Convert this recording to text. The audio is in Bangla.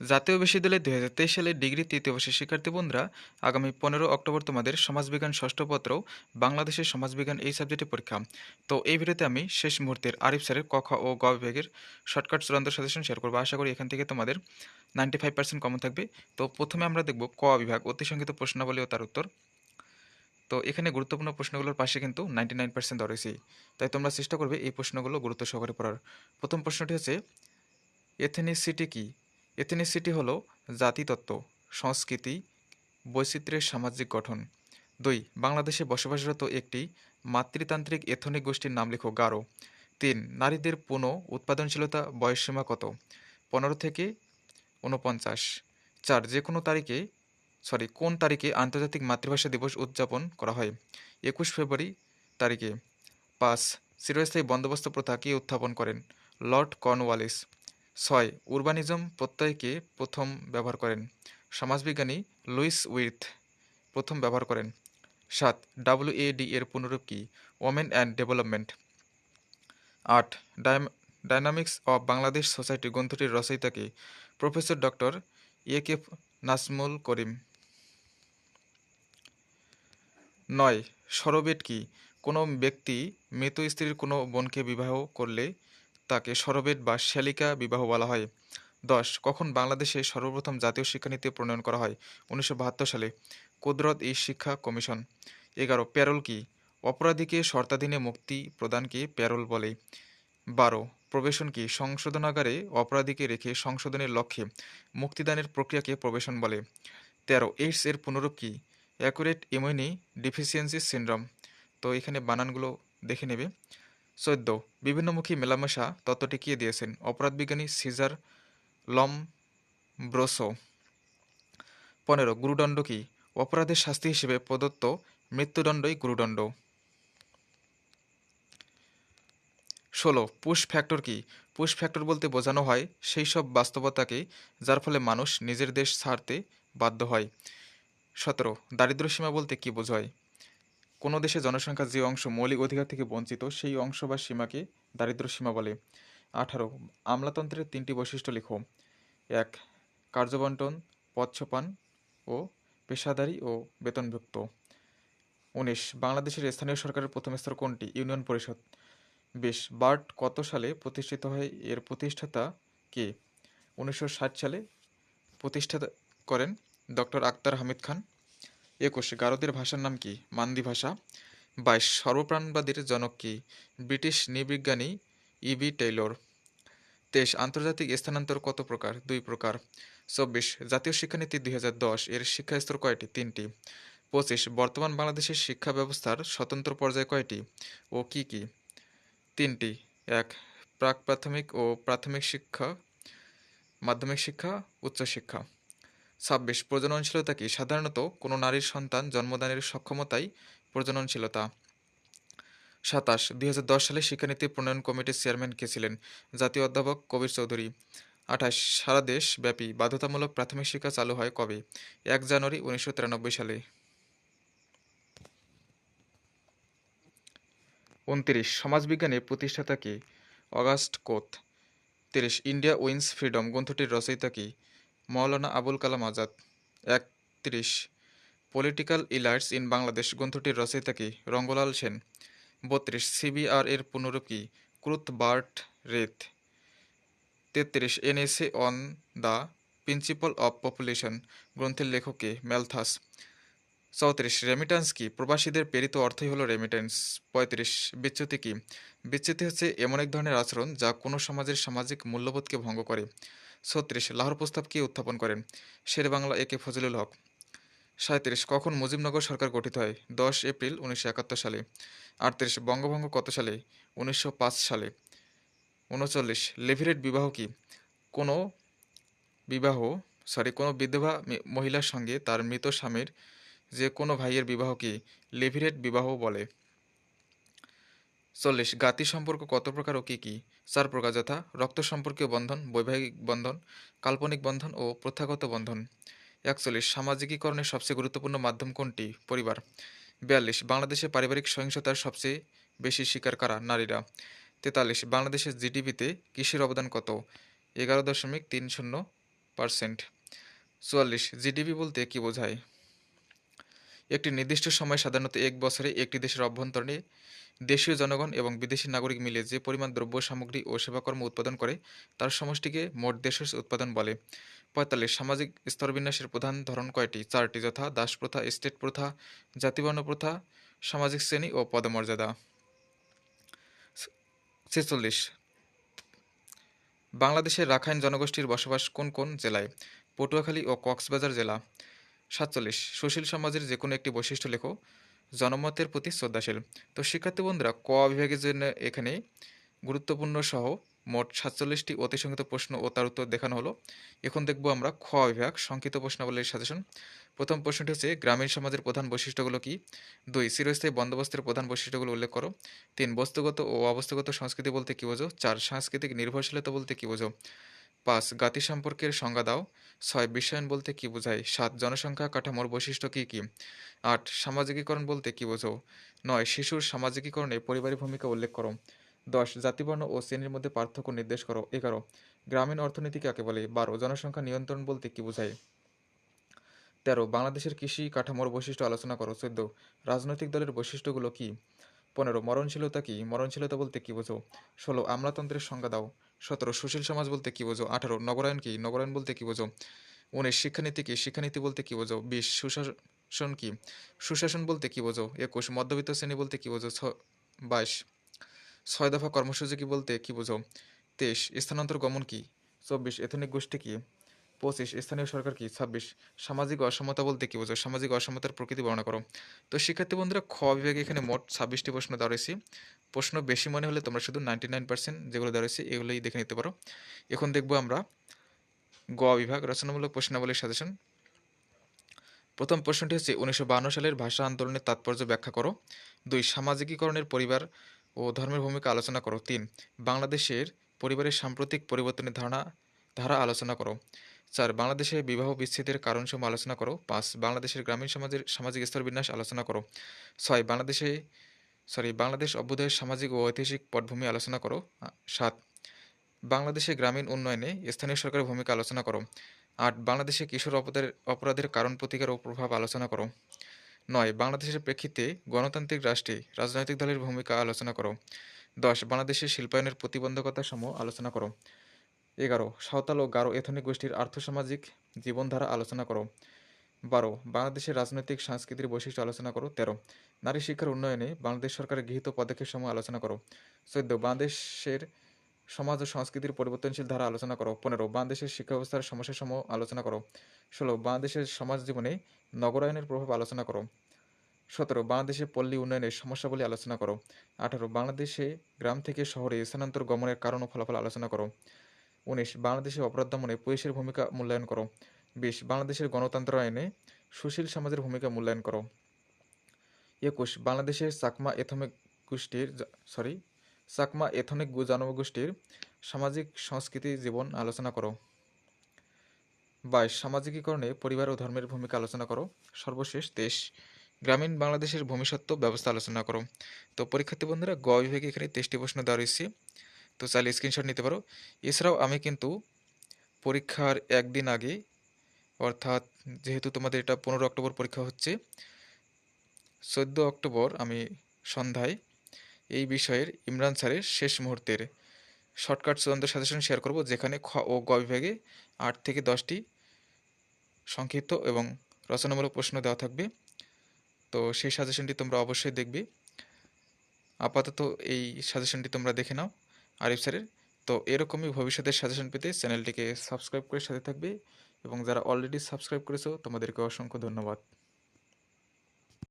জাতীয় বিশ্ববিদ্যালয়ে দুই হাজার তেইশ সালে ডিগ্রি তৃতীয় বর্ষের শিক্ষার্থী বন্ধুরা, আগামী পনেরো অক্টোবর তোমাদের সমাজবিজ্ঞান ষষ্ঠ পত্র, বাংলাদেশের সমাজবিজ্ঞান এই সাবজেক্টের পরীক্ষা। তো এই ভিডিওতে আমি শেষ মুহূর্তের আরিফ স্যারের ক, খ ও গ বিভাগের শর্টকাট চূড়ান্ত সাজেশন শেয়ার করব। আশা করি এখান থেকে তোমাদের নাইনটি ফাইভ পার্সেন্ট কমন থাকবে। তো প্রথমে আমরা দেখব ক বিভাগ অতি সংক্ষিপ্ত প্রশ্নাবলী ও তার উত্তর। তো এখানে গুরুত্বপূর্ণ প্রশ্নগুলোর পাশে কিন্তু নাইনটি নাইন পার্সেন্ট দেওয়া রয়েছে। তাই তোমরা চেষ্টা করবে এই প্রশ্নগুলো গুরুত্ব সহকারে পড়ার। প্রথম প্রশ্নটি হচ্ছে, এথেনিসিটি কি? এথেনিসিটি হলো জাতিতত্ত্ব, সংস্কৃতি, বৈচিত্র্যের সামাজিক গঠন। দুই, বাংলাদেশে বসবাসরত একটি মাতৃতান্ত্রিক এথনিক গোষ্ঠীর নাম লেখো গারো। তিন, নারীদের পুনঃ উৎপাদনশীলতা বয়সসীমা কত? পনেরো থেকে উনপঞ্চাশ চার যে কোনো তারিখে সরি কোন তারিখে আন্তর্জাতিক মাতৃভাষা দিবস উদযাপন করা হয়? একুশ ফেব্রুয়ারি তারিখে। পাঁচ, চিরস্থায়ী বন্দোবস্ত প্রথা কে উত্থাপন করেন? Lord Cornwallis. ছয়, উরবানিজম প্রত্যয়কে প্রথম ব্যবহার করেন। সমাজবিজ্ঞানী লুইস উইথ প্রথম ব্যবহার করেন। সাত ডাব্লিউএডি এর পুনরূপ কি? Women and development. আট ডায়নামিক্স অব বাংলাদেশ সোসাইটি গ্রন্থটির রচয়িতাকে প্রফেসর ডক্টর এ কে নাসমুল করিম। নয়, সরবেট কি? কোনো ব্যক্তি মৃত স্ত্রীর কোনো বোনকে বিবাহ করলে তাকে সরবেট বা শ্যালিকা বিবাহ বলা হয়। দশ, কখন বাংলাদেশে সর্বপ্রথম জাতীয় শিক্ষানীতি প্রণয়ন করা হয়? উনিশশো বাহাত্তর সালে। কুদরত ই শিক্ষা কমিশন। এগারো, প্যারোল কি? অপরাধীকে শর্তাধীনে মুক্তি প্রদানকে প্যারোল বলে। বারো, প্রবেশন কি? সংশোধনাগারে অপরাধীকে রেখে সংশোধনের লক্ষ্যে মুক্তিদানের প্রক্রিয়াকে প্রবেশন বলে। তেরো, এইডস এর পুনরূপ কি? Accurate immune deficiency syndrome. তো এখানে বানানগুলো দেখে নেবে। চোদ্দ বিভিন্নমুখী মেলামেশা তত্ত্ব টিকিয়ে দিয়েছেন অপরাধ বিজ্ঞানী সিজার লম ব্রোসো পনেরো, গুরুদণ্ড কি? অপরাধের শাস্তি হিসেবে প্রদত্ত মৃত্যুদণ্ডই গুরুদণ্ড। ষোলো, পুশ ফ্যাক্টর কি? পুশ ফ্যাক্টর বলতে বোঝানো হয় সেই সব বাস্তবতাকে যার ফলে মানুষ নিজের দেশ ছাড়তে বাধ্য হয়। সতেরো দারিদ্র্যসীমা বলতে কি বোঝায়? কোনো দেশে জনসংখ্যার যে অংশ মৌলিক অধিকার থেকে বঞ্চিত, সেই অংশ বা সীমাকে দারিদ্র সীমা বলে। আঠারো, আমলাতন্ত্রের তিনটি বৈশিষ্ট্য লিখো। এক, কার্যবন্টন পচ্ছপান ও পেশাদারি ও বেতনভুক্ত। উনিশ, বাংলাদেশের স্থানীয় সরকারের প্রথম স্তর কোনটি? ইউনিয়ন পরিষদ। বিশ, বার্ট কত সালে প্রতিষ্ঠিত হয়? এর প্রতিষ্ঠাতা কে? উনিশশো সালে প্রতিষ্ঠা করেন ডক্টর আক্তার হামিদ খান। একুশ গারোদের ভাষার নাম কি? মান্দি ভাষা। বাইশ, সর্বপ্রাণবাদীর জনক কি? ব্রিটিশ নৃবিজ্ঞানী ইবি টেইলর। তেইশ, আন্তর্জাতিক স্থানান্তর কত প্রকার? দুই প্রকার। চব্বিশ, জাতীয় শিক্ষানীতি দুই হাজার দশ, এর শিক্ষা স্তর কয়টি? তিনটি। পঁচিশ, বর্তমান বাংলাদেশের শিক্ষা ব্যবস্থার স্বতন্ত্র পর্যায় কয়টি ও কি কি? তিনটি। এক, প্রাক প্রাথমিক ও প্রাথমিক শিক্ষা, মাধ্যমিক শিক্ষা উচ্চশিক্ষা ছাব্বিশ প্রজননশীলতা কি সাধারণত কোনো নারীর সন্তান জন্মদানের সক্ষমতাই প্রজননশীলতা। সাতাশ, দুই সালে শিক্ষানীতি প্রণয়ন কমিটির চেয়ারম্যান কে ছিলেন? জাতীয় অধ্যাপক কবির চৌধুরী। আঠাশ, সারা দেশ ব্যাপী বাধ্যতামূলক প্রাথমিক শিক্ষা চালু হয় কবে? এক জানুয়ারি উনিশশো তিরানব্বই সালে। উনত্রিশ সমাজবিজ্ঞানের প্রতিষ্ঠাতা কি? অগাস্ট কোথ তিরিশ, ইন্ডিয়া উইন্স ফ্রিডম গ্রন্থটির রচয়িতা কি? মৌলানা আবুল কালাম আজাদ। একত্রিশ। পলিটিক্যাল ইলার্টস ইন বাংলাদেশ গ্রন্থটির রচয়িতা কি? রঙ্গলাল সেন। বত্রিশ। সিবিআর এর পুনরূপ কি? বার্ট রেথ তেত্রিশ। An essay on the principle of population. গ্রন্থের লেখককে ম্যালথাস চৌত্রিশ। রেমিটেন্স কি? প্রবাসীদের প্রেরিত অর্থই হলো রেমিটেন্স। পঁয়ত্রিশ। বিচ্যুতি কি? বিচ্যুতি হচ্ছে এমন এক ধরনের আচরণ যা কোনো সমাজের সামাজিক মূল্যবোধকে ভঙ্গ করে। ছত্রিশ, লাহোর প্রস্তাব কে উত্থাপন করেন? শের বাংলা একে ফজলুল হক। সাঁত্রিশ কখন মুজিবনগর সরকার গঠিত হয়? দশ এপ্রিল উনিশশো একাত্তর সালে। আটত্রিশ, বঙ্গভঙ্গ কত সালে? উনিশশো পাঁচ সালে। উনচল্লিশ, লেভিরেট বিবাহ কি? কোনো বিবাহ সরি কোনো বিধবা মহিলার সঙ্গে তার মৃত স্বামীর যে কোনো ভাইয়ের বিবাহকে লেভিরেট বিবাহ বলে। চল্লিশ, গাতি সম্পর্ক কত প্রকার ও কী কী? চার প্রকার যথা রক্ত সম্পর্কীয় বন্ধন, বৈবাহিক বন্ধন, কাল্পনিক বন্ধন ও প্রথাগত বন্ধন। একচল্লিশ, সামাজিকীকরণের সবচেয়ে গুরুত্বপূর্ণ মাধ্যম কোনটি? পরিবার। বিয়াল্লিশ, বাংলাদেশে পারিবারিক সহিংসতার সবচেয়ে বেশি শিকার কারা? নারীরা। তেতাল্লিশ, বাংলাদেশের জিডিপিতে কৃষির অবদান কত? এগারো দশমিক তিন শূন্য পার্সেন্ট। চুয়াল্লিশ, জিডিপি বলতে কী বোঝায়? একটি নির্দিষ্ট সময় সাধারণত এক বছরে একটি দেশের অভ্যন্তরে দেশীয় জনগণ এবং বিদেশি নাগরিক মিলে যে পরিমাণ দ্রব্য, সামগ্রী ও সেবাকর্ম উৎপাদন করে, তার সমষ্টিকে মোট দেশের উৎপাদন বলে। পঁয়তাল্লিশ, সামাজিক স্তরবিন্যাসের প্রধান ধরন কয়টি? চারটি যথা, দাস প্রথা, স্টেট প্রথা, জাতিবর্ণ প্রথা, সামাজিক শ্রেণি ও পদমর্যাদা। ছেচল্লিশ, বাংলাদেশের রাখাইন জনগোষ্ঠীর বসবাস কোন কোন জেলায়? পটুয়াখালী ও কক্সবাজার জেলা। সাতচল্লিশ। সুশীল সমাজের যে কোনো একটি বৈশিষ্ট্য লেখো। জনমতের প্রতি শ্রদ্ধাশীল। তো শিক্ষার্থী বন্ধুরা, ক বিভাগের জন্য এখানে গুরুত্বপূর্ণ সহ মোট সাতচল্লিশটি অতিসংখ্যিত প্রশ্ন ও তার উত্তর দেখানো হলো। এখন দেখব আমরা খ বিভাগ সংক্ষিপ্ত প্রশ্নাবলীর সাজেশন। প্রথম প্রশ্নটি হচ্ছে, গ্রামীণ সমাজের প্রধান বৈশিষ্ট্যগুলো কি? দুই, চিরস্থায়ী বন্দোবস্তের প্রধান বৈশিষ্ট্যগুলো উল্লেখ করো। তিন, বস্তুগত ও অবস্থাগত সংস্কৃতি বলতে কী বোঝো? চার, সাংস্কৃতিক নির্ভরশীলতা বলতে কী বোঝো? পাঁচ জাতি সম্পর্কের সংজ্ঞা দাও। ছয়, বিশ্বায়ন বলতে কী বোঝায়? সাত, জনসংখ্যা কাঠামোর বৈশিষ্ট্য কী কী? আট, সামাজিকীকরণ বলতে কী বোঝো? নয়, শিশুর সামাজিকীকরণে পরিবারের ভূমিকা উল্লেখ করো। দশ, জাতিবর্ণ ও শ্রেণির মধ্যে পার্থক্য নির্দেশ করো, এগারো, গ্রামীণ অর্থনীতি কাকে বলে? বারো, জনসংখ্যা নিয়ন্ত্রণ বলতে কী বোঝায়? তেরো, বাংলাদেশের কৃষি কাঠামোর বৈশিষ্ট্য আলোচনা করো। চোদ্দ, রাজনৈতিক দলের বৈশিষ্ট্যগুলো কী? পনেরো, মরণশীলতা কি? মরণশীলতা বলতে কি বোঝো? ষোলো, আমলাতন্ত্রের সংজ্ঞা দাও। সতেরো, সুশীল সমাজ বলতে কি বোঝো? আঠারো নগরায়ণ কী? নগরায়ণ বলতে কি বোঝো? উনিশ, শিক্ষানীতি কি? শিক্ষানীতি বলতে কি বোঝো? বিশ, সুশাসন কি? সুশাসন বলতে কি বোঝো? একুশ, মধ্যবিত্ত শ্রেণি বলতে কি বোঝো? বাইশ, ছয় দফা কর্মসূচি কি বলতে কি বোঝো? তেইশ, স্থানান্তর গমন কি? চব্বিশ, এথনিক গোষ্ঠী কী? পঁচিশ, স্থানীয় সরকার কি? ছাব্বিশ। সামাজিক অসমতা বলতে কি বোঝো সামাজিক অসমতার প্রকৃতি বর্ণনা করো। তো শিক্ষার্থী বন্ধুরা, খ বিভাগে এখানে মোট ছাব্বিশটি প্রশ্ন দেওয়া রয়েছে। প্রশ্ন বেশি মনে হলে তোমরা শুধু নাইনটি নাইন পার্সেন্ট যেগুলো দেওয়া রয়েছে, এগুলোই দেখে নিতে পারো। এখন দেখব আমরা গ বিভাগ, রচনামূলক প্রশ্নাবলীর সাজেশন প্রথম প্রশ্নটি হচ্ছে, উনিশশো সালের ভাষা আন্দোলনের তাৎপর্য ব্যাখ্যা করো। দুই, সামাজিকীকরণের পরিবার ও ধর্মের ভূমিকা আলোচনা করো। তিন, বাংলাদেশের পরিবারের সাম্প্রতিক পরিবর্তনের ধারণা, ধারা আলোচনা করো। চার বাংলাদেশে বিবাহ বিচ্ছেদের কারণসমূহ আলোচনা করো। পাঁচ, বাংলাদেশের গ্রামীণ সমাজের সামাজিক স্তরবিন্যাস আলোচনা করো। ছয়, বাংলাদেশে, সরি, বাংলাদেশ অভ্যুদয়ের সামাজিক ও ঐতিহাসিক পটভূমি আলোচনা করো। সাত, বাংলাদেশে গ্রামীণ উন্নয়নে স্থানীয় সরকারের ভূমিকা আলোচনা করো। আট, বাংলাদেশে কিশোর অপরাধের অপরাধের কারণ প্রতিকার ও প্রভাব আলোচনা করো। নয়, বাংলাদেশের প্রেক্ষিতে গণতান্ত্রিক রাষ্ট্রে রাজনৈতিক দলের ভূমিকা আলোচনা করো। দশ, বাংলাদেশের শিল্পায়নের প্রতিবন্ধকতা সমূহ আলোচনা করো। এগারো, সাঁওতাল ও গারো এথনিক গোষ্ঠীর আর্থসামাজিক জীবনধারা আলোচনা করো। বারো, বাংলাদেশের রাজনৈতিক সংস্কৃতির বৈশিষ্ট্য আলোচনা করো। তেরো, নারী শিক্ষার উন্নয়নে বাংলাদেশ সরকারের গৃহীত পদক্ষেপ সমূহ আলোচনা করো। চোদ্দ, বাংলাদেশের সমাজ ও সংস্কৃতির পরিবর্তনশীল ধারা আলোচনা করো। পনেরো, বাংলাদেশের শিক্ষা ব্যবস্থার সমস্যাসমূহ আলোচনা করো। ষোলো, বাংলাদেশের সমাজ জীবনে নগরায়নের প্রভাব আলোচনা করো। সতেরো, বাংলাদেশের পল্লী উন্নয়নের সমস্যাবলী আলোচনা করো। আঠারো, বাংলাদেশে গ্রাম থেকে শহরে স্থানান্তর গমনের কারণ ও ফলাফল আলোচনা করো। উনিশ, বাংলাদেশের অপরাধ দমনে পুলিশের ভূমিকা মূল্যায়ন করো। বিশ, বাংলাদেশের গণতন্ত্র আইনে সুশীল সমাজের ভূমিকা মূল্যায়ন করো। একুশ, বাংলাদেশের চাকমা এথমিক গোষ্ঠীর সরি চাকমা এথনিক জনগোষ্ঠীর সামাজিক সংস্কৃতি জীবন আলোচনা করো। বাইশ, সামাজিকীকরণে পরিবার ও ধর্মের ভূমিকা আলোচনা করো। সর্বশেষ তেইশ, গ্রামীণ বাংলাদেশের ভবিষ্যৎ ব্যবস্থা আলোচনা করো। তো পরীক্ষার্থী বন্ধুরা গ বিভাগে এখানে তেইশটি প্রশ্ন দেওয়া রয়েছে। তো চাইলে স্ক্রিনশট নিতে পারো। এছাড়াও আমি কিন্তু পরীক্ষার একদিন আগে, অর্থাৎ যেহেতু তোমাদের এটা পনেরো অক্টোবর পরীক্ষা হচ্ছে, চোদ্দ অক্টোবর আমি সন্ধ্যায় এই বিষয়ের ইমরান স্যারের শেষ মুহূর্তের শর্টকাট চূড়ান্ত সাজেশন শেয়ার করব, যেখানে খ ও গ বিভাগে আট থেকে দশটি সংক্ষিপ্ত এবং রচনামূলক প্রশ্ন দেওয়া থাকবে। তো সেই সাজেশনটি তোমরা অবশ্যই দেখবে। আপাতত এই সাজেশনটি তোমরা দেখে নাও। আরিফ স্যারের। তো এরকমই ভবিষ্যতের সাজেশন পেতে চ্যানেলটিকে সাবস্ক্রাইব করে সাথে থাকবে এবং যারা অলরেডি সাবস্ক্রাইব করেছ, তোমাদেরকে অসংখ্য ধন্যবাদ।